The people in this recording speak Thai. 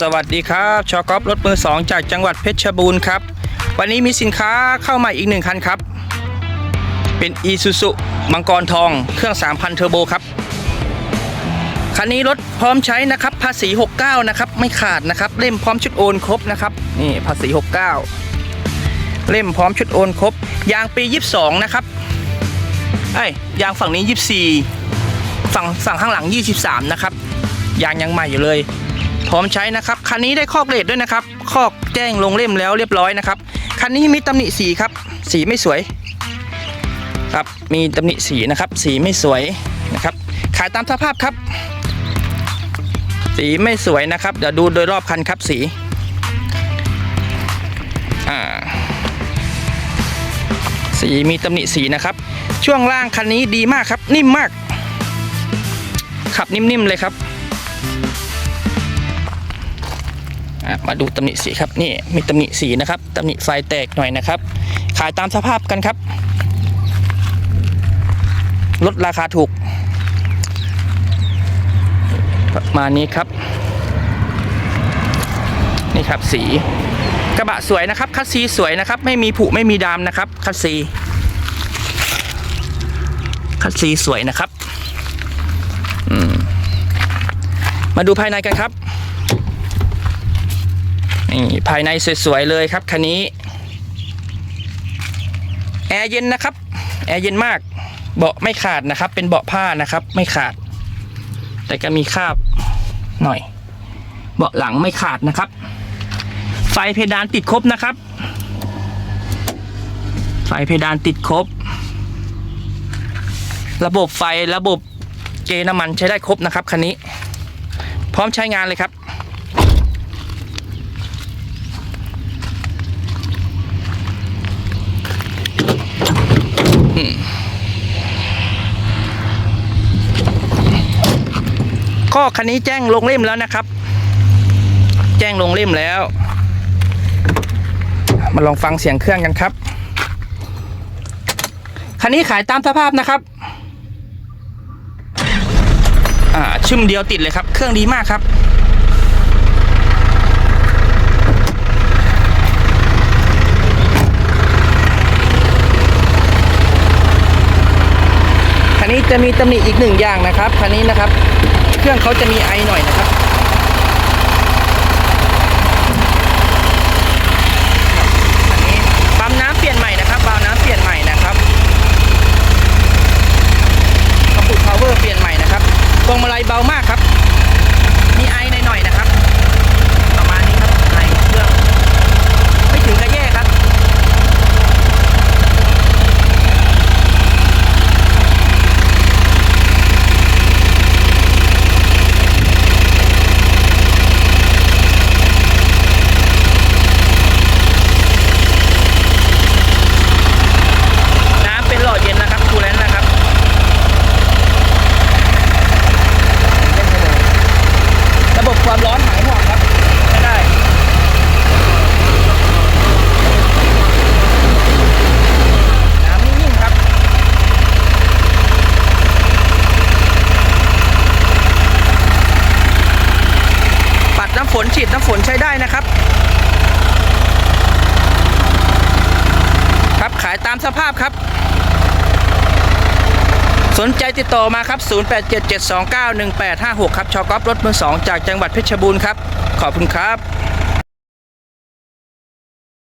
สวัสดีครับชอกอฟรถมือ 2 จากจังหวัดเพชรบูรณ์ครับ วันนี้มีสินค้าเข้ามาอีกหนึ่งคันครับ เป็น i s u z u มังกรทอง เครื่อง 3,000 เทอร์โบครับ คันนี้รถพร้อมใช้นะครับ ภาษี 69 นะครับ ไม่ขาดนะครับ เล่มพร้อมชุดโอนครบนะครับ นี่ภาษี 69 เล่มพร้อมชุดโอนครบ ยางปี 22 นะครับไอ้ยยางฝั่งนี้ 24 ฝั่งฝั่งข้างหลัง 23 นะครับ ยางยังใหม่อยู่เลย พร้อมใช้นะครับคันนี้ได้คอกเลดด้วยนะครับ คอกแจ้งลงเล่มแล้วเรียบร้อยนะครับคันนี้มีตำหนิสีครับ สีไม่สวยครับมีตำหนิสีนะครับ สีไม่สวยนะครับ ขายตามสภาพครับ สีไม่สวยนะครับ เดี๋ยวดูโดยรอบคันครับสีอ่าสีมีตำหนิสีนะครับ ช่วงล่างคันนี้ดีมากครับ นิ่มมาก ขับนิ่มๆเลยครับ มาดูตำหนิสีครับนี่มีตำหนิสีนะครับตำหนิไฟแตกหน่อยนะครับ ขายตามสภาพกันครับ ลดราคาถูก ประมาณนี้ครับ นี่ครับสีกระบะสวยนะครับ คัสซีสวยนะครับ ไม่มีผุไม่มีดามนะครับ คัสซีคัสซีสวยนะครับมมาดูภายในกันครับ นี่ภายในสวยๆเลยครับคันนี้ แอร์เย็นนะครับ แอร์เย็นมาก เบาะไม่ขาดนะครับ เป็นเบาะผ้านะครับ ไม่ขาด แต่ก็มีคราบหน่อย เบาะหลังไม่ขาดนะครับ ไฟเพดานติดครบนะครับ ไฟเพดานติดครบ ระบบไฟระบบเกน้ำมันใช้ได้ครบนะครับคันนี้ พร้อมใช้งานเลยครับ ก็คันนี้แจ้งลงเล่มแล้วนะครับ แจ้งลงเล่มแล้ว มาลองฟังเสียงเครื่องกันครับคันนี้ขายตามสภาพนะครับ อ่าชึมเดียวติดเลยครับ เครื่องดีมากครับ จะมีตำหนิอีกหนึ่งอย่างนะครับคันนี้นะครับ เครื่องเขาจะมีไอหน่อยนะครับ อันนี้ปั๊มน้ำเปลี่ยนใหม่นะครับวาล์วน้ำเปลี่ยนใหม่นะครับกระปุกพาวเวอร์เปลี่ยนใหม่นะครับพวงมาลัยเบามากครับ มีไอหน่อยๆนะครับ ประมาณนี้ครับไอเครื่อง ไม่ถึงกับแย่ครับ น้ำเป็นหลอดเย็นนะครับคูลเลนต์นะครับเล่นไปเลยระบบความร้อนหายห่วงครับใช้ได้ น้ำนิ่งๆครับ ปัดน้ำฝนฉีดน้ำฝนใช้ได้นะครับ ครับขายตามสภาพครับ สนใจติดต่อมาครับ 0877291856 ครับชอกอฟรถมือ2จากจังหวัดเพชรบูรณ์ครับ ขอบคุณครับ